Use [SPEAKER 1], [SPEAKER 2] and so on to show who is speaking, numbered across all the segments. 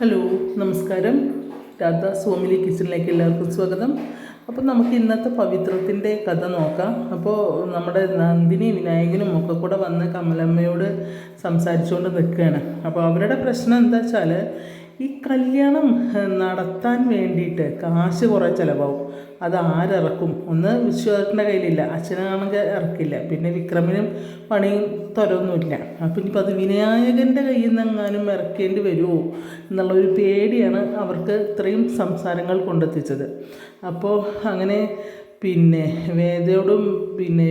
[SPEAKER 1] Hello നമസ്കാരം. രാധ സോമിലി കിച്ചണിലേക്ക് എല്ലാവർക്കും സ്വാഗതം. അപ്പോൾ നമുക്ക് ഇന്നത്തെ പവിത്രത്തിന്റെ കഥ നോക്കാം. അപ്പോൾ നമ്മുടെ നന്ദിനി വിനായകനും ഒക്കെ കൂടെ വന്ന് കമലമ്മയോട് സംസാരിച്ചുകൊണ്ട് നിൽക്കുകയാണ്. അപ്പോൾ അവരുടെ പ്രശ്നം എന്താ വെച്ചാൽ ഈ കല്യാണം നടത്താൻ വേണ്ടിയിട്ട് കാശ് കുറേ ചിലവാകും. അത് ആരിറക്കും? ഒന്ന് വിശ്വനാഥന്റെ കയ്യിലില്ല. അച്ഛനാണെങ്കിൽ ഇറക്കില്ല. പിന്നെ വിക്രമിനും പണിയും തുരൊന്നുമില്ല. അപ്പം ഇനിയിപ്പോൾ അത് വിനായകന്റെ കയ്യിൽ നിന്നെങ്ങാനും ഇറക്കേണ്ടി വരുമോ? എന്നുള്ളൊരു പേടിയാണ് അവർക്ക് ഇത്രയും സംസാരങ്ങൾ കൊണ്ടെത്തിച്ചത്. അപ്പോൾ അങ്ങനെ പിന്നെ വേദയോടും പിന്നെ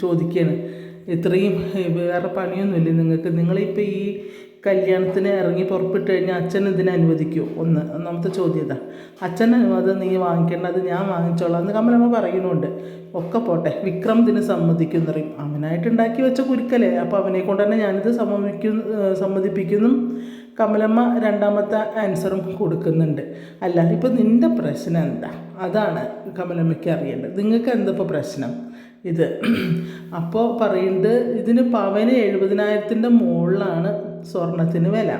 [SPEAKER 1] ചോദിക്കുകയാണ് ഇത്രയും വേറെ പണിയൊന്നുമില്ലേ നിങ്ങൾക്ക്? നിങ്ങളിപ്പോൾ ഈ കല്യാണത്തിന് ഇറങ്ങി പുറപ്പെട്ട് കഴിഞ്ഞാൽ അച്ഛൻ ഇതിനെ അനുവദിക്കുമോ ഒന്ന് ഒന്നാമത്തെ ചോദ്യം ഇതാ. അച്ഛൻ അത് നീ വാങ്ങിക്കേണ്ടത് ഞാൻ വാങ്ങിച്ചോളാം എന്ന് കമലമ്മ പറയുന്നുണ്ട്. ഒക്കെ പോട്ടെ വിക്രം ഇതിന് സമ്മതിക്കും എന്ന് പറയും അവനായിട്ട് ഉണ്ടാക്കി വെച്ച കുരുക്കല്ലേ? അപ്പോൾ അവനെ കൊണ്ട് തന്നെ ഞാനിത് സമ്മതിക്കും സമ്മതിപ്പിക്കുന്നു. കമലമ്മ രണ്ടാമത്തെ ആൻസറും കൊടുക്കുന്നുണ്ട്. അല്ല ഇപ്പം നിന്റെ പ്രശ്നം എന്താ? അതാണ് കമലമ്മയ്ക്ക് അറിയേണ്ടത്. നിങ്ങൾക്ക് എന്താ ഇപ്പോൾ പ്രശ്നം? ഇത്. അപ്പോൾ പറയുന്നത് ഇതിന് പവന് എഴുപതിനായിരത്തിന്റെ മുകളിലാണ് സ്വർണത്തിന് വില.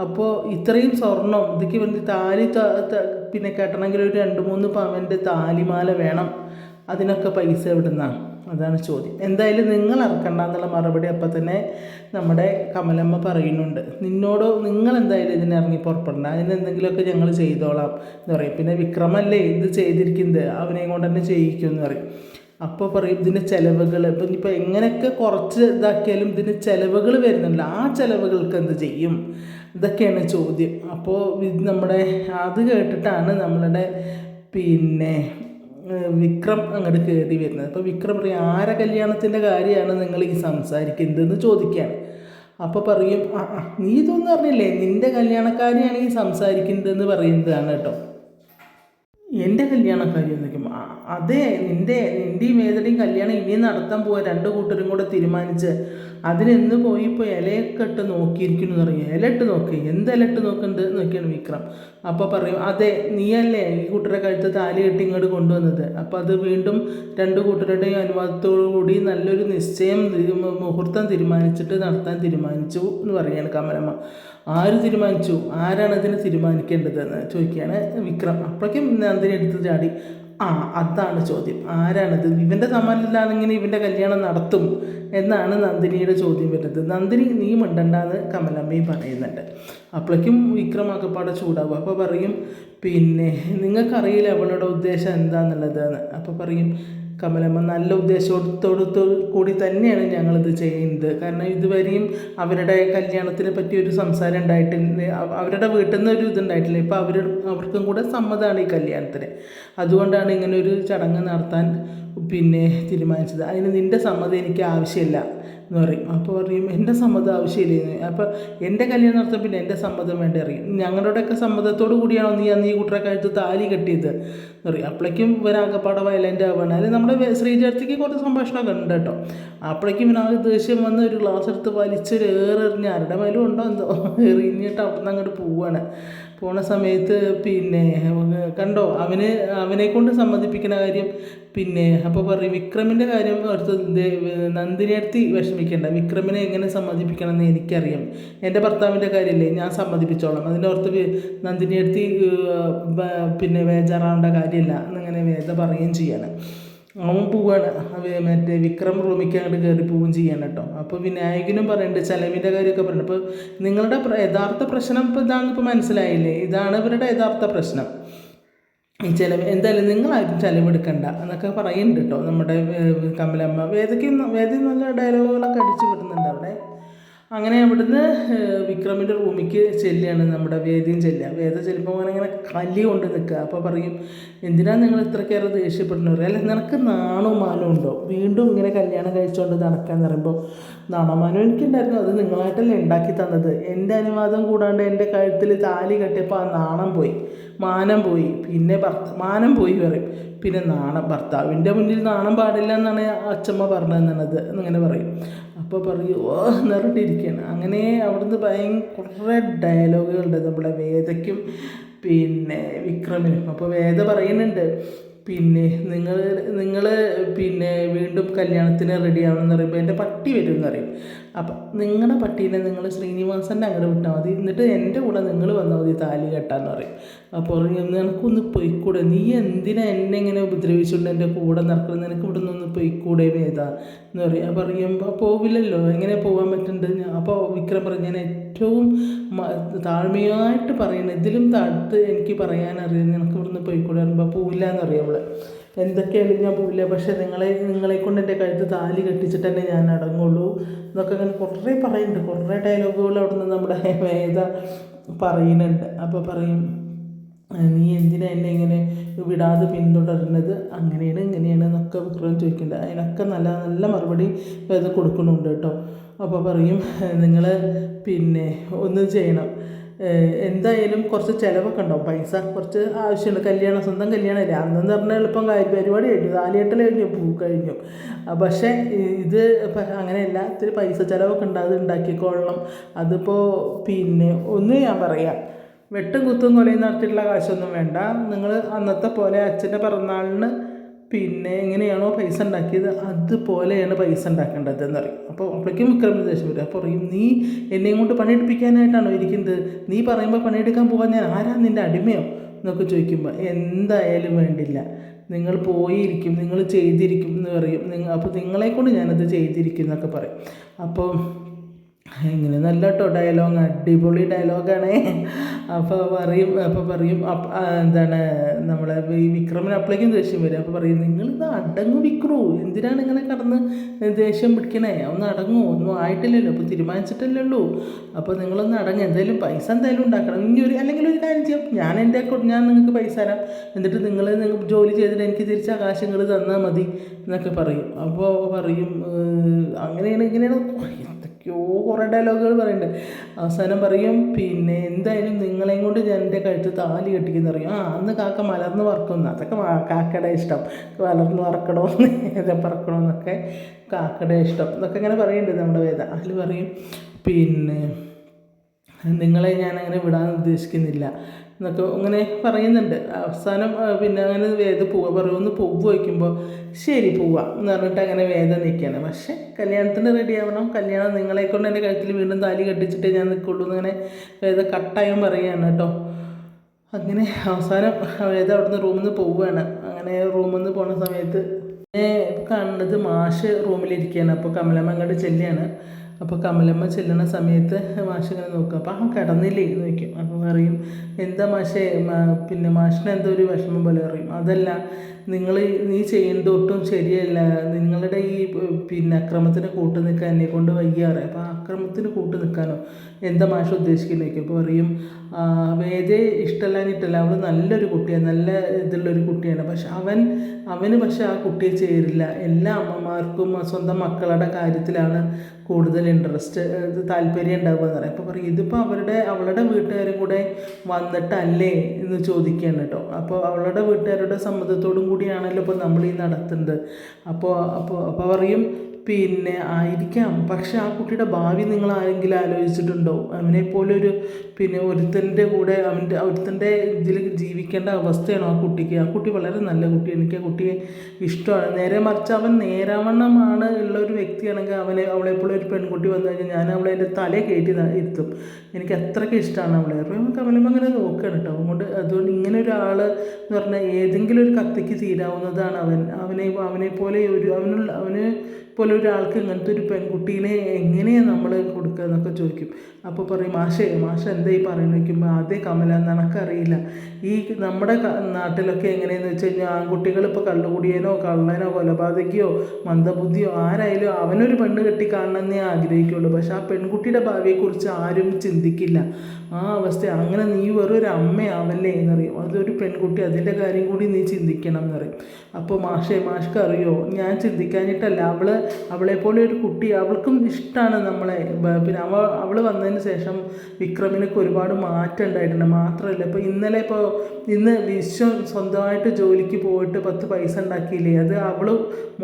[SPEAKER 1] അപ്പോൾ ഇത്രയും സ്വർണം ഇതൊക്കെ വേണ്ടി താലി പിന്നെ കെട്ടണമെങ്കിൽ ഒരു രണ്ട് മൂന്ന് പവന്റെ താലിമാല വേണം. അതിനൊക്കെ പൈസ എവിടുന്നാണ്? അതാണ് ചോദ്യം. എന്തായാലും നിങ്ങൾ ഇറക്കണ്ട എന്നുള്ള മറുപടി അപ്പം തന്നെ നമ്മുടെ കമലമ്മ പറയുന്നുണ്ട്. നിന്നോട് നിങ്ങൾ എന്തായാലും ഇതിനെ ഇറങ്ങി പുറപ്പെടണ്ട. അതിന് എന്തെങ്കിലുമൊക്കെ ഞങ്ങൾ ചെയ്തോളാം എന്ന് പറയും. പിന്നെ വിക്രമല്ലേ ഇത് ചെയ്തിരിക്കുന്നത്? അവനെയും കൊണ്ട് തന്നെ ചെയ്യിക്കും എന്ന് പറയും. അപ്പോൾ പറയും ഇതിന്റെ ചിലവുകൾ. ഇപ്പം ഇപ്പം എങ്ങനെയൊക്കെ കുറച്ച് ഇതാക്കിയാലും ഇതിന് ചിലവുകൾ വരുന്നുണ്ട്. ആ ചിലവുകൾക്ക് എന്ത് ചെയ്യും? ഇതൊക്കെയാണ് ചോദ്യം. അപ്പോൾ നമ്മുടെ അത് കേട്ടിട്ടാണ് നമ്മളുടെ പിന്നെ വിക്രം അങ്ങോട്ട് കയറി വരുന്നത്. അപ്പോൾ വിക്രം പറയും ആരെ കല്യാണത്തിന്റെ കാര്യമാണ് നിങ്ങൾ ഈ സംസാരിക്കുന്നതെന്ന് ചോദിക്കുകയാണ് അപ്പോൾ പറയും നീ ഇതൊന്നും അറിഞ്ഞില്ലേ? നിന്റെ കല്യാണക്കാരിയാണ് ഈ സംസാരിക്കുന്നതെന്ന് പറയുന്നതാണ് കേട്ടോ. എന്റെ കല്യാണക്കാരി എന്നൊക്കെ അതെ നിന്റെ നിന്റെയും വേദനയും കല്യാണം ഇനിയും നടത്താൻ പോവാ രണ്ട് കൂട്ടരും കൂടെ തീരുമാനിച്ച്. അതിനെന്ന് പോയി ഇപ്പോൾ ഇലയൊക്കെ ഇട്ട് നോക്കിയിരിക്കുന്നു പറയും ഇല ഇട്ട് നോക്ക്. എന്ത് ഇല ഇട്ട് നോക്കുന്നുണ്ട് നോക്കിയാണ് വിക്രം. അപ്പോൾ പറയും അതെ നീയല്ലേ ഈ കൂട്ടരെ കഴുത്ത് താലി കെട്ടി ഇങ്ങോട്ട് കൊണ്ടുവന്നത്? അപ്പോൾ അത് വീണ്ടും രണ്ട് കൂട്ടരുടെയും അനുവാദത്തോടു കൂടി നല്ലൊരു നിശ്ചയം മുഹൂർത്തം തീരുമാനിച്ചിട്ട് നടത്താൻ തീരുമാനിച്ചു എന്ന് പറയുകയാണ് കമലമ്മ. ആര് തീരുമാനിച്ചു? ആരാണ് അതിന് തീരുമാനിക്കേണ്ടതെന്ന് ചോദിക്കുകയാണ് വിക്രം. അപ്പോഴേക്കും നന്ദിനി എടുത്ത് ചാടി. ആ അതാണ് ചോദ്യം. ആരാണത്? ഇവന്റെ സമ്മാനത്തിലാണെങ്കിൽ ഇവന്റെ കല്യാണം നടത്തും എന്നാണ് നന്ദിനിയുടെ ചോദ്യം വരുന്നത്. നന്ദിനി നീ മിണ്ടണ്ടെന്ന് കമലമ്മയും പറയുന്നുണ്ട്. അപ്പോഴേക്കും വിക്രമാക്കപ്പാടെ ചൂടാവും. അപ്പോൾ പറയും പിന്നെ നിങ്ങൾക്കറിയില്ല അവളുടെ ഉദ്ദേശം എന്താണെന്നുള്ളത് അപ്പോൾ പറയും കമലമ്മ നല്ല ഉദ്ദേശത്തോടു കൂടി തന്നെയാണ് ഞങ്ങളിത് ചെയ്യുന്നത്. കാരണം ഇതുവരെയും അവരുടെ കല്യാണത്തിനെ പറ്റി ഒരു സംസാരം ഉണ്ടായിട്ടില്ല. അവരുടെ വീട്ടിൽ നിന്ന് ഒരു ഇതുണ്ടായിട്ടില്ല. ഇപ്പോൾ അവർ അവർക്കും കൂടെ സമ്മതമാണ് ഈ കല്യാണത്തിന്. അതുകൊണ്ടാണ് ഇങ്ങനെ ഒരു ചടങ്ങ് നടത്താൻ പിന്നെ തീരുമാനിച്ചത്. അതിന് നിന്റെ സമ്മതം എനിക്ക് ആവശ്യമില്ല. എന്ന് പറയും. അപ്പോൾ പറയും എന്റെ സമ്മതം ആവശ്യമില്ല? അപ്പോൾ എന്റെ കല്യാണം നടത്താൻ പിന്നെ എന്റെ സമ്മതം വേണ്ട അറിയും ഞങ്ങളുടെയൊക്കെ സമ്മതത്തോടു കൂടിയാണോ നീ അന്ന് ഈ കുട്ടറെ കഴുത്ത് താലി കെട്ടിയത്? എന്ന് പറയും. അപ്പോഴേക്കും ഇവരാകപ്പാടെ വയലന്റ് ആവുകയാണ് അതിൽ നമ്മുടെ ശ്രീചേർത്തിക്ക് കുറച്ച് സംഭാഷണമൊക്കെ ഉണ്ട് കേട്ടോ. അപ്പോഴേക്കും ഇവനാകെ ദേഷ്യം വന്ന് ഒരു ഗ്ലാസ് എടുത്ത് വലിച്ചൊരു ഏറെറിഞ്ഞ് ആരുടെ മേലും ഉണ്ടോ എന്തോ എറിഞ്ഞിട്ട് അവിടെ നിന്ന് അങ്ങോട്ട് പോവുകയാണ് പോണ സമയത്ത് പിന്നെ കണ്ടോ അവന് അവനെ കൊണ്ട് സമ്മതിപ്പിക്കുന്ന കാര്യം. പിന്നെ അപ്പോൾ പറയും വിക്രമിന്റെ കാര്യം അടുത്ത് നന്ദിനി അടുത്ത് നന്ദിനിയടുത്ത് വിഷമിക്കേണ്ട. വിക്രമിനെ എങ്ങനെ സമ്മതിപ്പിക്കണം എന്ന് എനിക്കറിയാം. എന്റെ ഭർത്താവിന്റെ കാര്യമല്ലേ? ഞാൻ സമ്മതിപ്പിച്ചോളാം. അതിന്റെ ഓർത്ത് നന്ദിനി എടുത്ത് പിന്നെ ബേജാറാവേണ്ട കാര്യമില്ല എന്നിങ്ങനെ വേദ പറയുകയും ചെയ്യാണ്. അവൻ പോവാണ്. മറ്റേ വിക്രം റൂമിക്ക് കയറി പോവുകയും ചെയ്യാണ് കേട്ടോ. അപ്പോൾ വിനായകനും പറയുന്നുണ്ട് ചെലവിന്റെ കാര്യമൊക്കെ പറയുന്നുണ്ട്. അപ്പോൾ നിങ്ങളുടെ യഥാർത്ഥ പ്രശ്നം ഇപ്പോൾ ഇതാണെന്ന് ഇപ്പോൾ മനസ്സിലായില്ലേ? ഇതാണ് ഇവരുടെ യഥാർത്ഥ പ്രശ്നം. ചിലവ് എന്തായാലും നിങ്ങളാരും ചിലവെടുക്കണ്ട എന്നൊക്കെ പറയുന്നുണ്ട് കേട്ടോ നമ്മുടെ കമലമ്മ. വേദയ്ക്ക് വേദി നല്ല ഡയലോഗുകളൊക്കെ അടിച്ചു വിടുന്നുണ്ട് അവിടെ. അങ്ങനെ അവിടുന്ന് വിക്രമിന്റെ റൂമിലേക്ക് ചെല്ലുകയാണ് നമ്മുടെ വേദിയും ചെല്ലുക. വേദ ചെല്ലുമ്പോൾ അങ്ങനെ ഇങ്ങനെ കലി കൊണ്ട് നിൽക്കുക. അപ്പോൾ പറയും എന്തിനാണ് നിങ്ങൾ ഇത്രക്കേറെ ദേഷ്യപ്പെടുന്നവർ അല്ല നിനക്ക് നാണോ മാനോ ഉണ്ടോ? വീണ്ടും ഇങ്ങനെ കല്യാണം കഴിച്ചുകൊണ്ട് നടക്കാന്ന് പറയുമ്പോൾ നാണമാനം എനിക്കുണ്ടായിരുന്നു അത് നിങ്ങളായിട്ടല്ലേ ഉണ്ടാക്കി തന്നത്. എന്റെ അനുവാദം കൂടാണ്ട് എന്റെ കഴുത്തിൽ താലി കെട്ടിയപ്പോൾ ആ നാണം പോയി. മാനം പോയി. പിന്നെ ഭർത്ത മാനം പോയി പറയും. പിന്നെ നാണം ഭർത്താവിന്റെ മുന്നിൽ നാണം പാടില്ല എന്നാണ് അച്ഛമ്മ പറഞ്ഞതെന്നുള്ളത് എന്നിങ്ങനെ പറയും. അപ്പോൾ പറയും ഓ നിറട്ടിരിക്കുകയാണ് അങ്ങനെ അവിടുന്ന് ഭയങ്കര ഡയലോഗുകളുണ്ട് നമ്മുടെ വേദയ്ക്കും പിന്നെ വിക്രമിനും. അപ്പോൾ വേദ പറയുന്നുണ്ട് പിന്നെ നിങ്ങൾ നിങ്ങൾ പിന്നെ വീണ്ടും കല്യാണത്തിന് റെഡി ആവണമെന്ന് പറയുമ്പോൾ എന്റെ പട്ടി വരും എന്ന് പറയും. അപ്പം നിങ്ങളുടെ പട്ടീനെ നിങ്ങൾ ശ്രീനിവാസന്റെ അങ്ങോട്ട് വിട്ടാൽ മതി. എന്നിട്ട് എന്റെ കൂടെ നിങ്ങൾ വന്നാൽ മതി താലി കെട്ടാന്ന് പറയും. അപ്പോൾ നിനക്കൊന്ന് പൊയ്ക്കൂടെ? നീ എന്തിനാ എന്നെ ഇങ്ങനെ ഉപദ്രവിച്ചുകൊണ്ട് എന്റെ കൂടെ നടക്കുന്നത് നിനക്ക് ഇവിടെ നിന്ന് പൊയ്ക്കൂടെ വേദാ? എന്ന് പറയും. പറയുമ്പോൾ പോവില്ലല്ലോ. എങ്ങനെ പോകാൻ പറ്റുന്നുണ്ട് അപ്പോൾ വിക്രം പറഞ്ഞു ഞാൻ ഏറ്റവും താഴ്മയായിട്ട് പറയുന്നത് ഇതിലും താഴ്ത്ത് എനിക്ക് പറയാനറിയാം. നിനക്ക് ഇവിടുന്ന് പോയിക്കൂടെ പറയുമ്പോൾ പോവില്ല എന്നറിയാം അവൾ എന്തൊക്കെയായാലും ഞാൻ പോവില്ല. പക്ഷേ നിങ്ങളെ നിങ്ങളെ കൊണ്ട് എന്റെ കഴുത്ത് താലി കെട്ടിച്ചിട്ട് തന്നെ ഞാൻ അടങ്ങുള്ളൂ. എന്നൊക്കെ അങ്ങനെ കുറേ പറയുന്നുണ്ട്. കുറേ ഡയലോഗുകൾ അവിടുന്ന് നമ്മുടെ വേദ പറയുന്നുണ്ട്. അപ്പോൾ പറയും നീ എന്തിനാ എന്നെ ഇങ്ങനെ വിടാതെ പിന്തുടരുന്നത്? അങ്ങനെയാണ് ഇങ്ങനെയാണ് എന്നൊക്കെ വിക്രം ചോദിക്കുന്നുണ്ട്. അതിനൊക്കെ നല്ല നല്ല മറുപടി വേദ കൊടുക്കുന്നുണ്ട് കേട്ടോ. അപ്പോൾ പറയും നിങ്ങൾ പിന്നെ ഒന്ന് ചെയ്യണം. എന്തായാലും കുറച്ച് ചിലവൊക്കെ ഉണ്ടാവും. പൈസ കുറച്ച് ആവശ്യമുണ്ട് കല്യാണം സ്വന്തം കല്യാണമല്ലേ അന്നെന്ന് പറഞ്ഞാൽ എളുപ്പം പരിപാടി കഴിഞ്ഞു. താലിയെട്ടൽ കഴിഞ്ഞു പൂ കഴിഞ്ഞു. പക്ഷേ ഇത് അങ്ങനെയല്ല ഇത്തിരി പൈസ ചിലവൊക്കെ ഉണ്ട്. അത് ഉണ്ടാക്കിക്കൊള്ളണം. അതിപ്പോൾ പിന്നെ ഒന്ന് ഞാൻ പറയാം. വെട്ടും കുത്തും കൊലയും നടത്തിയിട്ടുള്ള കാശൊന്നും വേണ്ട. നിങ്ങൾ അന്നത്തെ പോലെ അച്ഛന്റെ പിറന്നാളിന് പിന്നെ എങ്ങനെയാണോ പൈസ ഉണ്ടാക്കിയത് അതുപോലെയാണ് പൈസ ഉണ്ടാക്കേണ്ടത് എന്ന് പറയും. അപ്പോൾ അപ്പോഴേക്കും വിക്രമിന് വരും. അപ്പോൾ പറയും നീ എന്നെയും കൊണ്ട് പണിയെടുപ്പിക്കാനായിട്ടാണോ ഇരിക്കുന്നത്? നീ പറയുമ്പോൾ പണിയെടുക്കാൻ പോകാൻ ഞാൻ ആരാ നിന്റെ അടിമയോ? എന്നൊക്കെ ചോദിക്കുമ്പോൾ എന്തായാലും വേണ്ടില്ല. നിങ്ങൾ പോയിരിക്കും നിങ്ങൾ ചെയ്തിരിക്കും എന്ന് പറയും. നിങ്ങൾ അപ്പോൾ നിങ്ങളെ കൊണ്ട് ഞാനത് ചെയ്തിരിക്കും എന്നൊക്കെ പറയും. അപ്പോൾ ഇങ്ങനെ നല്ല കേട്ടോ ഡയലോഗ് അടിപൊളി ഡയലോഗാണ് അപ്പോൾ പറയും അപ്പോൾ പറയും എന്താണ് നമ്മളെ ഈ വിക്രമിന് അപ്പോഴേക്കും ദേഷ്യം വരും. അപ്പോൾ പറയും നിങ്ങൾ ഇത് അടങ്ങു വിക്രു. എന്തിനാണ് ഇങ്ങനെ കടന്ന് ദേഷ്യം പിടിക്കണേ? ഒന്ന് അടങ്ങൂ. ഒന്നും ആയിട്ടില്ലല്ലോ. അപ്പോൾ തീരുമാനിച്ചിട്ടല്ലേ ഉള്ളൂ അപ്പോൾ നിങ്ങളൊന്ന് അടങ്ങ്. എന്തായാലും പൈസ എന്തായാലും ഉണ്ടാക്കണം. ഇനി ഒരു അല്ലെങ്കിൽ ഒരു കാര്യം ചെയ്യാം. ഞാൻ എന്റെ അക്കൗണ്ട് ഞാൻ നിങ്ങൾക്ക് പൈസ തരാം. എന്നിട്ട് നിങ്ങൾ നിങ്ങൾ ജോലി ചെയ്തിട്ട് എനിക്ക് തിരിച്ച് ആകാശങ്ങൾ തന്നാൽ മതി എന്നൊക്കെ പറയും. അപ്പോൾ പറയും "ഏഹ്, അങ്ങനെയാണ് ഇങ്ങനെയാണ്. എന്തൊക്കെയോ കുറേ ഡയലോഗുകൾ പറയുന്നുണ്ട്. അവസാനം പറയും പിന്നെ എന്തായാലും നിങ്ങളെയും കൊണ്ട് ഞാൻ എന്റെ കഴുത്ത് താലി കെട്ടിക്കുന്ന പറയും. ആ അന്ന് കാക്ക മലർന്ന് വറക്കുന്നു. അതൊക്കെ കാക്കയുടെ ഇഷ്ടം. വളർന്ന് വറക്കണോ നേരെ പറക്കണോ എന്നൊക്കെ കാക്കയുടെ ഇഷ്ടം. എന്നൊക്കെ ഇങ്ങനെ പറയുന്നുണ്ട് നമ്മുടെ വേദ. അതിൽ പറയും പിന്നെ നിങ്ങളെ ഞാൻ അങ്ങനെ വിടാൻ ഉദ്ദേശിക്കുന്നില്ല. എന്നൊക്കെ അങ്ങനെ പറയുന്നുണ്ട്. അവസാനം പിന്നെ അങ്ങനെ വേദ പോവുക പറയുമെന്ന് പൂവ് വയ്ക്കുമ്പോൾ ശരി പോവാം എന്ന് പറഞ്ഞിട്ട് അങ്ങനെ വേദ നിൽക്കുകയാണ് പക്ഷേ കല്യാണത്തിന് റെഡി ആവണം. കല്യാണം നിങ്ങളെ കൊണ്ട് എന്റെ കഴുത്തിൽ വീണ്ടും താലി കെട്ടിച്ചിട്ടേ ഞാൻ നിൽക്കുള്ളൂ എന്നിങ്ങനെ വേദ കട്ടായും പറയുകയാണ് കേട്ടോ. അങ്ങനെ അവസാനം വേദ അവിടുന്ന് റൂമിൽ നിന്ന് പോവുകയാണ് അങ്ങനെ റൂമിൽ നിന്ന് പോണ സമയത്ത് പിന്നെ കാണുന്നത് മാഷ് റൂമിലിരിക്കുകയാണ് അപ്പോൾ കമലമ്മ അങ്ങോട്ട് ചെല്ലുകയാണ്. അപ്പോൾ കമലമ്മ ചെല്ലുന്ന സമയത്ത് മാഷ് ഇങ്ങനെ നോക്കും. അപ്പോൾ ആ കിടന്നില്ലേ? എന്ന് വയ്ക്കും അപ്പോൾ പറയും എന്താ മാഷേ? പിന്നെ മാഷിന് എന്തോ ഒരു വിഷമം പോലെ പറയും. അതല്ല നിങ്ങൾ നീ ചെയ്യുന്നത് ഒട്ടും ശരിയല്ല. നിങ്ങളുടെ ഈ പിന്നെ അക്രമത്തിന് കൂട്ടു നിൽക്കാൻ എന്നെ കൊണ്ട് വയ്യാറ് അപ്പോൾ അക്രമത്തിന് കൂട്ടു നിൽക്കാനോ എന്താ മാഷ് ഉദ്ദേശിക്കുന്നതൊക്കെ ഇപ്പോൾ പറയും വേദേ ഇഷ്ടമല്ലാഞ്ഞിട്ടല്ല അവൾ നല്ലൊരു കുട്ടിയാണ് നല്ല ഇതുള്ളൊരു കുട്ടിയാണ്. പക്ഷെ അവൻ അവന് പക്ഷെ ആ കുട്ടിയെ ചേരില്ല. എല്ലാ അമ്മമാർക്കും സ്വന്തം മക്കളുടെ കാര്യത്തിലാണ് കൂടുതൽ ഇൻട്രസ്റ്റ് താല്പര്യം ഉണ്ടാവുക എന്ന് പറയും അപ്പോൾ പറയും ഇതിപ്പോൾ അവരുടെ അവളുടെ വീട്ടുകാരും കൂടെ വന്നിട്ടല്ലേ? എന്ന് ചോദിക്കുകയാണ് കേട്ടോ. അപ്പോൾ അവളുടെ വീട്ടുകാരുടെ സമ്മതത്തോടും കൂടിയാണല്ലോ ഇപ്പോൾ നമ്മൾ ഈ നടത്തുന്നത്. അപ്പോൾ അപ്പോൾ അപ്പോൾ പറയും പിന്നെ ആയിരിക്കാം. പക്ഷെ ആ കുട്ടിയുടെ ഭാവി നിങ്ങൾ ആരെങ്കിലും ആലോചിച്ചിട്ടുണ്ടോ? അവനെ പോലെ ഒരു പിന്നെ ഒരുത്തന്റെ കൂടെ അവന്റെ ഒരുത്തന്റെ ഇതിൽ ജീവിക്കേണ്ട അവസ്ഥയാണോ ആ കുട്ടിക്ക്. ആ കുട്ടി വളരെ നല്ല കുട്ടി. എനിക്ക് ആ കുട്ടിയെ ഇഷ്ടമാണ്. നേരെ മറിച്ച് അവൻ നേരാവണ്ണമാണ് ഉള്ള ഒരു വ്യക്തിയാണെങ്കിൽ അവനെ അവളെപ്പോലെ ഒരു പെൺകുട്ടി വന്നു കഴിഞ്ഞാൽ ഞാൻ അവളെ എന്റെ തലയെ കയറ്റി ഇരുത്തും. എനിക്ക് അത്രയ്ക്ക് ഇഷ്ടമാണ് അവളെ. അപ്പോൾ നമുക്ക് അവനും അങ്ങനെ നോക്കുകയാണ് കേട്ടോ. അതുകൊണ്ട് അതുകൊണ്ട് ഇങ്ങനെ ഒരാൾ എന്ന് പറഞ്ഞാൽ ഏതെങ്കിലും ഒരു കത്തിക്ക് തീരാവുന്നതാണ് അവൻ. അവനെ അവനെ പോലെ ഒരു അവനുള്ള അവന് പോലെ ഒരാൾക്ക് ഇങ്ങനത്തെ ഒരു പെൺകുട്ടീനെ എങ്ങനെയാണ് നമ്മൾ കൊടുക്കുക എന്നൊക്കെ ചോദിക്കും. അപ്പോൾ പറയും മാഷേ മാഷ എന്താ ഈ പറയുന്നത്? ചോദിക്കുമ്പോൾ ആദ്യം കമല നിനക്കറിയില്ല. ഈ നമ്മുടെ നാട്ടിലൊക്കെ എങ്ങനെയെന്ന് വെച്ച് കഴിഞ്ഞാൽ ആൺകുട്ടികൾ ഇപ്പോൾ കള്ളുകുടിയനോ കള്ളനോ കൊലപാതകയോ മന്ദബുദ്ധിയോ ആരായാലും അവനൊരു പെണ്ണ് കെട്ടി കാണണമെന്നേ ആഗ്രഹിക്കുള്ളൂ. പക്ഷെ ആ പെൺകുട്ടിയുടെ ഭാവിയെക്കുറിച്ച് ആരും ചിന്തിക്കില്ല. ആ അവസ്ഥ. അങ്ങനെ നീ വെറും ഒരു അമ്മയാവല്ലേ എന്നറിയും. അതൊരു പെൺകുട്ടി അതിന്റെ കാര്യം കൂടി നീ ചിന്തിക്കണം എന്നറിയും. അപ്പോൾ മാഷേ മാഷ്ക്ക് അറിയോ? ഞാൻ ചിന്തിക്കാഞ്ഞിട്ടല്ല. അവൾ അവളെപ്പോലെ ഒരു കുട്ടി. അവൾക്കും ഇഷ്ടമാണ് നമ്മളെ. പിന്നെ അവൾ അവൾ വന്നതിന് ശേഷം വിക്രമിനൊക്കെ ഒരുപാട് മാറ്റം ഉണ്ടായിട്ടുണ്ട്. മാത്രമല്ല ഇപ്പോൾ ഇന്നലെ ഇപ്പോൾ ഇന്ന് വിശ്വം സ്വന്തമായിട്ട് ജോലിക്ക് പോയിട്ട് പത്ത് പൈസ ഉണ്ടാക്കിയില്ലേ? അത് അവൾ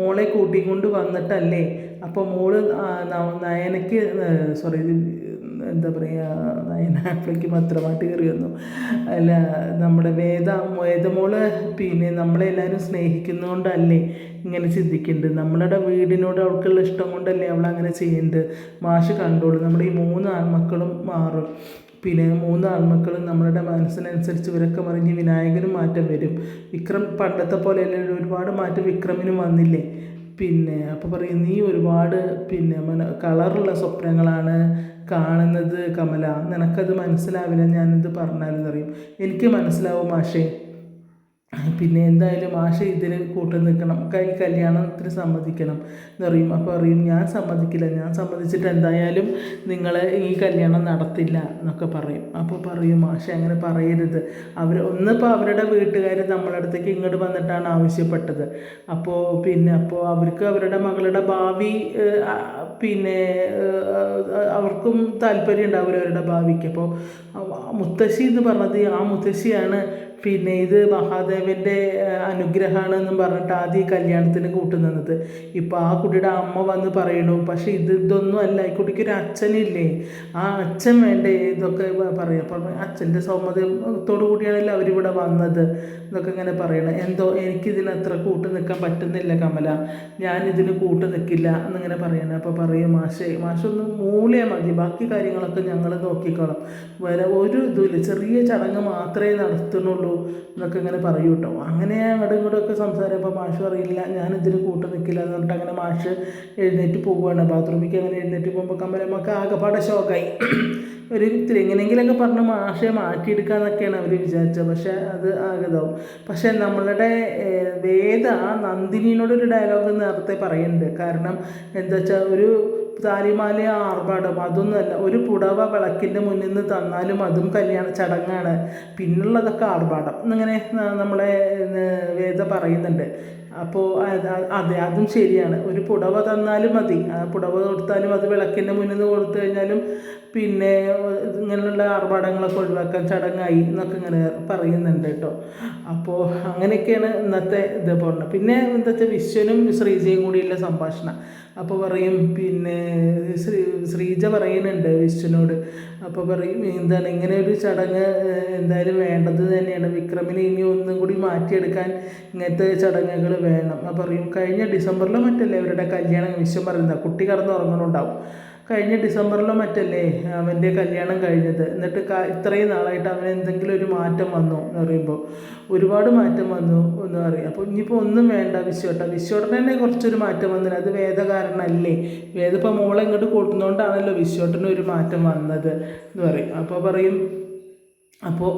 [SPEAKER 1] മോളെ കൂട്ടിക്കൊണ്ട് വന്നിട്ടല്ലേ? അപ്പോൾ മോൾ നയനയ്ക്ക് സോറി എന്താ പറയുക അതിനപ്പോഴേക്ക് മാത്രമായിട്ട് കയറി വന്നു. അല്ല നമ്മുടെ വേദ വേദമോൾ പിന്നെ നമ്മളെല്ലാവരും സ്നേഹിക്കുന്നതുകൊണ്ടല്ലേ ഇങ്ങനെ ചിന്തിക്കുന്നുണ്ട് നമ്മളുടെ വീടിനോട് അവൾക്കുള്ള ഇഷ്ടം കൊണ്ടല്ലേ അവൾ അങ്ങനെ ചെയ്യുന്നുണ്ട് മാഷ് കണ്ടോളൂ നമ്മുടെ ഈ മൂന്ന് ആൺമക്കളും മാറും. പിന്നെ മൂന്ന് ആൺമക്കളും നമ്മളുടെ മനസ്സിനനുസരിച്ച് ഇവരൊക്കെ മറിഞ്ഞ് വിനായകനും മാറ്റം വരും. വിക്രം പണ്ടത്തെ പോലെയല്ല ഒരുപാട് മാറ്റം വിക്രമിനും വന്നില്ലേ? പിന്നെ അപ്പോൾ പറയും നീ ഒരുപാട് പിന്നെ കളറുള്ള സ്വപ്നങ്ങളാണ്. കാണുന്നത് കമല. നിനക്കത് മനസ്സിലാവില്ല ഞാനിത് പറഞ്ഞാലും അറിയും എനിക്ക് മനസ്സിലാവും മാഷേ. പിന്നെ എന്തായാലും ആശ ഇതിൽ കൂട്ടു നിൽക്കണം. കൈ കല്യാണത്തിന് സമ്മതിക്കണം എന്ന് പറയും. അപ്പോൾ പറയും ഞാൻ സമ്മതിക്കില്ല. ഞാൻ സമ്മതിച്ചിട്ട് എന്തായാലും നിങ്ങൾ ഈ കല്യാണം നടത്തില്ല എന്നൊക്കെ പറയും. അപ്പോൾ പറയും ആശ അങ്ങനെ പറയരുത്. അവർ ഒന്നിപ്പോൾ അവരുടെ വീട്ടുകാർ നമ്മളെ അടുത്തേക്ക് ഇങ്ങോട്ട് വന്നിട്ടാണ് ആവശ്യപ്പെട്ടത്. അപ്പോൾ പിന്നെ അപ്പോൾ അവർക്ക് അവരുടെ മകളുടെ ഭാവി പിന്നെ അവർക്കും താല്പര്യം ഉണ്ടാവില്ല അവരുടെ ഭാവിക്ക്. അപ്പോൾ മുത്തശ്ശി എന്ന് പറഞ്ഞത് ആ മുത്തശ്ശിയാണ് പിന്നെ ഇത് മഹാദേവന്റെ അനുഗ്രഹമാണ് എന്നും പറഞ്ഞിട്ട് ആദ്യം ഈ കല്യാണത്തിന് കൂട്ടുനിന്നത് ഇപ്പോൾ ആ കുട്ടിയുടെ അമ്മ വന്ന് പറയണു പക്ഷേ ഇത് ഇതൊന്നും അല്ല ഈ കുട്ടിക്ക് ഒരു അച്ഛനില്ലേ? ആ അച്ഛൻ വേണ്ടേ? ഇതൊക്കെ പറയും. അപ്പം അച്ഛന്റെ സമ്മതത്തോടു കൂടിയാണല്ലോ അവരിവിടെ വന്നത്. എന്നൊക്കെ ഇങ്ങനെ പറയണം. എന്തോ എനിക്കിതിന് അത്ര കൂട്ട് നിൽക്കാൻ പറ്റുന്നില്ല കമല. ഞാനിതിന് കൂട്ട് നിൽക്കില്ല എന്നിങ്ങനെ പറയണം. അപ്പോൾ പറയും മാഷേ മാഷൊന്ന് മൂളിയാൽ മതി. ബാക്കി കാര്യങ്ങളൊക്കെ ഞങ്ങൾ നോക്കിക്കോളാം. വരെ ഒരു ഇതുമില്ല ചെറിയ ചടങ്ങ് മാത്രമേ നടത്തുന്നുള്ളൂ. എന്നൊക്കെ ഇങ്ങനെ പറയൂ കേട്ടോ അങ്ങനെ അങ്ങോട്ടും ഇങ്ങോട്ടൊക്കെ സംസാരിച്ചപ്പോൾ മാഷ് പറയില്ല ഇതിന് കൂട്ട് നിൽക്കില്ല എന്ന് പറഞ്ഞിട്ട് അങ്ങനെ മാഷ് എഴുന്നേറ്റ് പോവുകയാണ് ബാത്റൂമിലേക്ക് അങ്ങനെ എഴുന്നേറ്റ് പോകുമ്പോൾ കമ്പലമ്മക്ക് ആകെപ്പാടെ ഷോക്കായി ഒരു എങ്ങനെയെങ്കിലൊക്കെ പറഞ്ഞ് മാഷെ മാറ്റിയെടുക്കാന്നൊക്കെയാണ് അവർ വിചാരിച്ചത്. പക്ഷേ അത് ആകതാവും പക്ഷേ നമ്മളുടെ വേദ നന്ദിനിയോടൊരു ഡയലോഗ് നേരത്തെ പറയുന്നുണ്ട് കാരണം എന്താ വെച്ചാൽ ഒരു താലിമാല ആർഭാടം അതൊന്നുമല്ല. ഒരു പുടവ വിളക്കിന്റെ മുന്നിൽ നിന്ന് തന്നാലും അതും കല്യാണ ചടങ്ങാണ്. പിന്നുള്ളതൊക്കെ ആർഭാടം. എന്നിങ്ങനെ നമ്മളെ വേദ പറയുന്നുണ്ട്. അപ്പോൾ അതെ അതും ശരിയാണ്. ഒരു പുടവ തന്നാലും മതി. ആ പുടവ കൊടുത്താലും അത് വിളക്കിന്റെ മുന്നിൽ നിന്ന് കൊടുത്തു കഴിഞ്ഞാലും പിന്നെ ഇങ്ങനെയുള്ള ആർഭാടങ്ങളൊക്കെ ഒഴിവാക്കാൻ ചടങ്ങായി എന്നൊക്കെ ഇങ്ങനെ പറയുന്നുണ്ട് കേട്ടോ. അപ്പോൾ അങ്ങനെയൊക്കെയാണ് ഇന്നത്തെ ഇത് പറഞ്ഞത്. പിന്നെ എന്താ വെച്ചാൽ വിശ്വനും ശ്രീജയും കൂടിയുള്ള സംഭാഷണം. അപ്പോൾ പറയും പിന്നെ ശ്രീ ശ്രീജ പറയുന്നുണ്ട് വിശ്വനോട്. അപ്പോൾ പറയും എന്താണ് ഇങ്ങനെ ഒരു ചടങ്ങ് എന്തായാലും വേണ്ടത് തന്നെയാണ്. വിക്രമിനെ ഇനി ഒന്നും കൂടി മാറ്റിയെടുക്കാൻ ഇങ്ങനത്തെ ചടങ്ങുകൾ വേണം. അപ്പോൾ പറയും കഴിഞ്ഞ ഡിസംബറിലോ മറ്റല്ലേ അവരുടെ കല്യാണം? വിശ്വം പറയുന്നത് കുട്ടി കടന്നുറങ്ങുന്നുണ്ടാവും കഴിഞ്ഞ ഡിസംബറിലോ മറ്റല്ലേ അവന്റെ കല്യാണം കഴിഞ്ഞത്? എന്നിട്ട് ഇത്രയും നാളായിട്ട് അവന് എന്തെങ്കിലും ഒരു മാറ്റം വന്നു എന്ന് പറയുമ്പോൾ ഒരുപാട് മാറ്റം വന്നു എന്ന് പറയും. അപ്പോൾ ഇനിയിപ്പോൾ ഒന്നും വേണ്ട വിശ്വട്ട വിശ്വട്ടനെ കുറച്ചൊരു മാറ്റം വന്നില്ല. അത് വേദകാരണല്ലേ? വേദ ഇപ്പോൾ മോളെ ഇങ്ങോട്ട് കൂട്ടുന്നതുകൊണ്ടാണല്ലോ വിശ്വട്ടന് ഒരു മാറ്റം വന്നത് എന്ന് പറയും. അപ്പോൾ പറയും അപ്പോൾ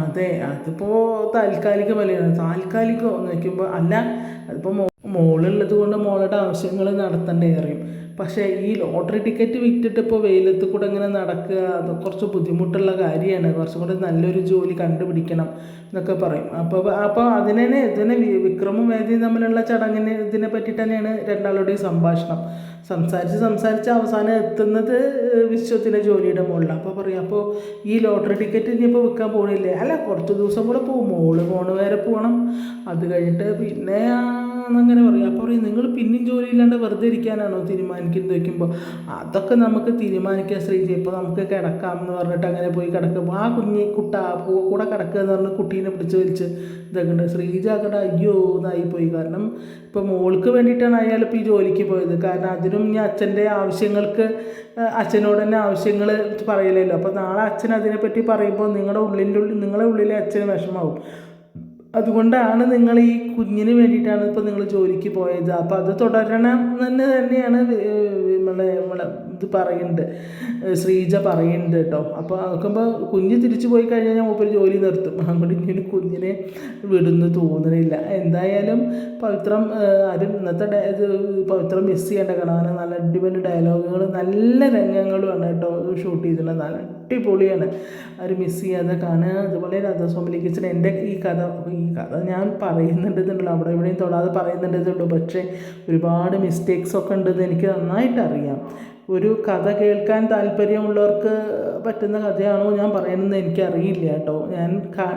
[SPEAKER 1] അതെ അതിപ്പോൾ താൽക്കാലിക വിലയാണ് താൽക്കാലികം എന്ന് വയ്ക്കുമ്പോൾ അല്ല അതിപ്പോൾ മോളുള്ളത് കൊണ്ട് മോളുടെ ആവശ്യങ്ങൾ നടത്തേണ്ടി അറിയും പക്ഷേ ഈ ലോട്ടറി ടിക്കറ്റ് വിറ്റിട്ട് ഇപ്പോൾ വെയിലത്ത് കൂടെ ഇങ്ങനെ നടക്കുക അത് കുറച്ച് ബുദ്ധിമുട്ടുള്ള കാര്യമാണ്. കുറച്ചും കൂടെ നല്ലൊരു ജോലി കണ്ടുപിടിക്കണം എന്നൊക്കെ പറയും. അപ്പോൾ അപ്പോൾ അതിനെ ഇതിനെ വിക്രമും വേദിയും തമ്മിലുള്ള ചടങ്ങിന് ഇതിനെ പറ്റിയിട്ട് തന്നെയാണ് രണ്ടാളുടെയും സംഭാഷണം. സംസാരിച്ച് സംസാരിച്ച് അവസാനം എത്തുന്നത് വിശ്വത്തിന്റെ ജോലിയുടെ മുകളിൽ അപ്പോൾ പറയും അപ്പോൾ ഈ ലോട്ടറി ടിക്കറ്റ് ഇനിയിപ്പോൾ വിൽക്കാൻ പോകണില്ലേ അല്ല കുറച്ച് ദിവസം കൂടെ പോകും മോൾ പോണ വരെ പോകണം അത് കഴിഞ്ഞിട്ട് പിന്നെ എന്നങ്ങനെ പറയും. അപ്പോൾ പറയും നിങ്ങൾ പിന്നെയും ജോലിയില്ലാണ്ട് വെറുതെ ഇരിക്കാനാണോ തീരുമാനിക്കുന്നത് വയ്ക്കുമ്പോൾ അതൊക്കെ നമുക്ക് തീരുമാനിക്കാൻ ശ്രീജി ഇപ്പോൾ നമുക്ക് കിടക്കാം എന്ന് പറഞ്ഞിട്ട് അങ്ങനെ പോയി കിടക്കുമ്പോൾ ആ കുഞ്ഞി കുട്ട കൂടെ കിടക്കുക എന്ന് പറഞ്ഞ് കുട്ടീനെ പിടിച്ച് വലിച്ച് ഇതൊക്കെ ഉണ്ട് ശ്രീജ ആക്കട അയ്യോ ഇതായിപ്പോയി പോയി. കാരണം ഇപ്പോൾ മോൾക്ക് വേണ്ടിയിട്ടാണ് അയാൾ ഇപ്പോൾ ഈ ജോലിക്ക് പോയത്. കാരണം അതിനും ഇനി അച്ഛന്റെ ആവശ്യങ്ങൾക്ക് അച്ഛനോട് തന്നെ ആവശ്യങ്ങൾ പറയില്ലല്ലോ അപ്പോൾ നാളെ അച്ഛൻ അതിനെപ്പറ്റി പറയുമ്പോൾ നിങ്ങളുടെ ഉള്ളിന്റെ ഉള്ളിൽ നിങ്ങളുടെ ഉള്ളിലെ അച്ഛന് വിഷമാവും. അതുകൊണ്ടാണ് നിങ്ങൾ ഈ കുഞ്ഞിന് വേണ്ടിയിട്ടാണ് ഇപ്പോൾ നിങ്ങൾ ജോലിക്ക് പോയത്. അപ്പോൾ അത് തുടരണം എന്ന് തന്നെയാണ് നമ്മളെ നമ്മളെ ഇത് പറയുന്നുണ്ട് ശ്രീജ പറയുന്നുണ്ട് കേട്ടോ. അപ്പോൾ നോക്കുമ്പോൾ കുഞ്ഞ് തിരിച്ചു പോയി കഴിഞ്ഞാൽ മൂപ്പര് ജോലി നിർത്തും. അങ്ങോട്ട് ഇങ്ങനെ കുഞ്ഞിനെ വിടുന്നു തോന്നണില്ല. എന്തായാലും പവിത്രം ആരും ഇന്നത്തെ ഇത് പവിത്രം മിസ് ചെയ്യേണ്ട കാണാൻ നല്ല അടിപൊളി ഡയലോഗുകൾ നല്ല രംഗങ്ങളുമാണ് കേട്ടോ. ഷൂട്ട് ചെയ്തിട്ടുള്ളത് നല്ല അടിപൊളിയാണ്. ആരും മിസ് ചെയ്യാതെ കാണുക. അതുപോലെ രാധാസ്വാമി കിച്ചൻ എന്റെ ഈ കഥ ഈ കഥ ഞാൻ പറയുന്നുണ്ടെന്നുള്ളൂ അവിടെ ഇവിടെയും തൊടാതെ പറയുന്നുണ്ടെന്നുള്ളൂ പക്ഷേ ഒരുപാട് മിസ്റ്റേക്സ് ഒക്കെ ഉണ്ടെന്ന് എനിക്ക് നന്നായിട്ട് അറിയാം. ഒരു കഥ കേൾക്കാൻ താല്പര്യമുള്ളവർക്ക് പറ്റുന്ന കഥയാണോ ഞാൻ പറയുന്നത് എനിക്കറിയില്ല കേട്ടോ. ഞാൻ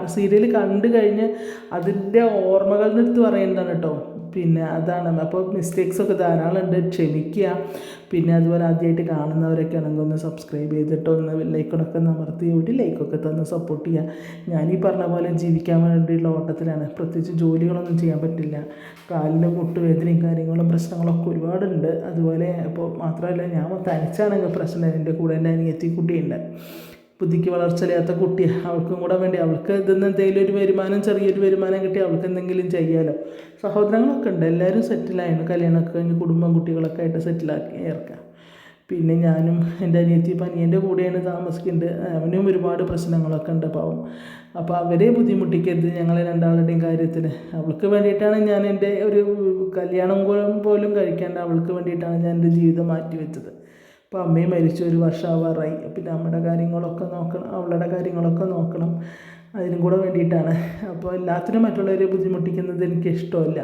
[SPEAKER 1] സീരിയൽ കണ്ടു കഴിഞ്ഞ് അതിന്റെ ഓർമ്മകൾ എടുത്ത് പറയുന്നതാണ് കേട്ടോ. പിന്നെ അതാണ് അപ്പോൾ മിസ്റ്റേക്സൊക്കെ ധാരാളം ഉണ്ട്. ക്ഷമിക്കുക. പിന്നെ അതുപോലെ ആദ്യമായിട്ട് കാണുന്നവരൊക്കെ ആണെങ്കിൽ ഒന്ന് സബ്സ്ക്രൈബ് ചെയ്തിട്ട് ഒന്ന് ലൈക്കണൊക്കെ നമർത്തി ഒരു ലൈക്കൊക്കെ തന്ന് സപ്പോർട്ട് ചെയ്യുക. ഈ പറഞ്ഞ പോലെ ജീവിക്കാൻ വേണ്ടിയുള്ള ഓട്ടത്തിലാണ്. പ്രത്യേകിച്ച് ജോലികളൊന്നും ചെയ്യാൻ പറ്റില്ല. കാലിന് മുട്ടുവേദനയും കാര്യങ്ങളും പ്രശ്നങ്ങളൊക്കെ ഒരുപാടുണ്ട്. അതുപോലെ ഇപ്പോൾ മാത്രമല്ല ഞാൻ തനിച്ചാണെങ്കിൽ പ്രശ്നം എന്റെ കൂടെ എന്റെ അനിയത്തി കുട്ടിയുണ്ട്. ബുദ്ധിക്ക് വളർച്ചയില്ലാത്ത കുട്ടി. അവൾക്കും കൂടെ വേണ്ടി അവൾക്ക് ഇതിന്ന് എന്തെങ്കിലും ഒരു വരുമാനം ചെറിയൊരു വരുമാനം കിട്ടി അവൾക്ക് എന്തെങ്കിലും ചെയ്യാലോ. സഹോദരങ്ങളൊക്കെ ഉണ്ട്. എല്ലാവരും സെറ്റിലായിരുന്നു കല്യാണമൊക്കെ കഴിഞ്ഞ് കുടുംബം കുട്ടികളൊക്കെ ആയിട്ട് സെറ്റിലാക്കി ഇറക്കാം. പിന്നെ ഞാനും എന്റെ അനിയത്തി പനിയന്റെ കൂടെയാണ് താമസിക്കുന്നത്. അവനും ഒരുപാട് പ്രശ്നങ്ങളൊക്കെ ഉണ്ട് പാവം. അപ്പോൾ അവരെ ബുദ്ധിമുട്ടിക്കരുത് ഞങ്ങളെ രണ്ടാളുടെയും കാര്യത്തിൽ. അവൾക്ക് വേണ്ടിയിട്ടാണ് ഞാൻ എന്റെ ഒരു കല്യാണം പോലും കഴിക്കാണ്ട് അവൾക്ക് വേണ്ടിയിട്ടാണ് ഞാൻ എന്റെ ജീവിതം മാറ്റി അപ്പോൾ അമ്മയും മരിച്ച ഒരു വർഷം ആവാറായി പിന്നെ അമ്മയുടെ കാര്യങ്ങളൊക്കെ നോക്കണം അവളുടെ കാര്യങ്ങളൊക്കെ നോക്കണം. അതിനും കൂടെ വേണ്ടിയിട്ടാണ്. അപ്പോൾ എല്ലാത്തിനും മറ്റുള്ളവരെ ബുദ്ധിമുട്ടിക്കുന്നത് എനിക്ക് ഇഷ്ടമല്ല.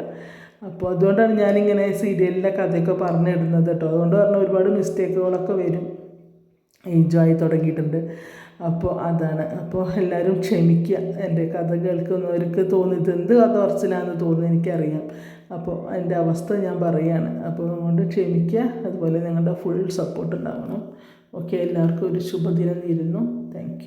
[SPEAKER 1] അപ്പോൾ അതുകൊണ്ടാണ് ഞാനിങ്ങനെ സീരിയലിന്റെ കഥയൊക്കെ പറഞ്ഞിടുന്നത് കേട്ടോ. അതുകൊണ്ട് പറഞ്ഞാൽ ഒരുപാട് മിസ്റ്റേക്കുകളൊക്കെ വരും. ഏജായി തുടങ്ങിയിട്ടുണ്ട്. അപ്പോൾ അതാണ്. അപ്പോൾ എല്ലാവരും ക്ഷമിക്കുക. എന്റെ കഥ കേൾക്കുന്നവർക്ക് തോന്നി ഇത് എന്ത് കഥ ഉറച്ചിലാണെന്ന് തോന്നുന്നു എനിക്കറിയാം. അപ്പോൾ അതിന്റെ അവസ്ഥ ഞാൻ പറയുകയാണ്. അപ്പോൾ അതുകൊണ്ട് ക്ഷമിക്കുക. അതുപോലെ നിങ്ങളുടെ ഫുൾ സപ്പോർട്ട് ഉണ്ടാവണം. ഓക്കെ എല്ലാവർക്കും ഒരു ശുഭദിനം നേരുന്നു. താങ്ക്